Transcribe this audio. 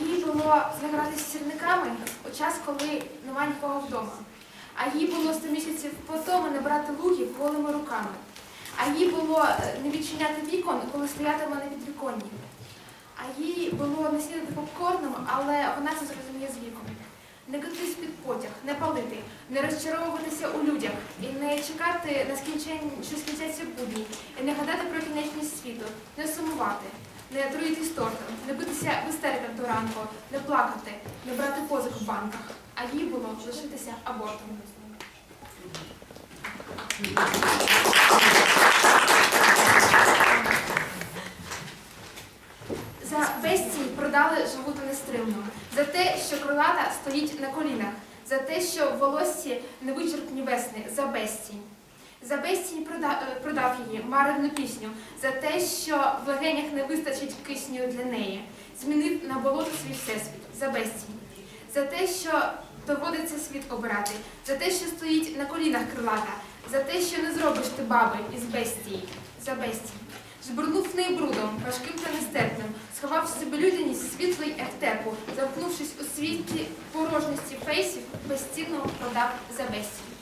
їй було загратися з сірниками у час, коли нема нікого вдома. А їй було 100 місяців по тому не брати лугів голими руками. А їй було е, не відчиняти вікон, коли стоятиме на підвіконні. А їй було не снідати попкорном, але вона це зрозуміє з віком. Не катись під потяг, не палити, не розчаровуватися у людях і не чекати на скінчень, що скінчаться будні, і не гадати про кінечність світу, не сумувати, не труїтись тортом, не битися в істериках до ранку, не плакати, не брати позик в банках. А їй було лишитися абортом. За безцінь продали живу та нестримну, за те, що крилата стоїть на колінах, за те, що волоссі не вичерпні весни, за безцінь. За безцінь е, продав її маревну пісню, за те, що в легенях не вистачить кисню для неї, змінив на болото свій всесвіт, за безцінь. За те, що доводиться світ обирати, за те, що стоїть на колінах крилата, за те, що не зробиш ти баби із безції, за безцінь. Жбурнув в неї брудом, важким та нестерпним, сховав в себе людяність світлий ефтепу, замкнувшись у світі порожності фейсів, безцінно продав за безцінь.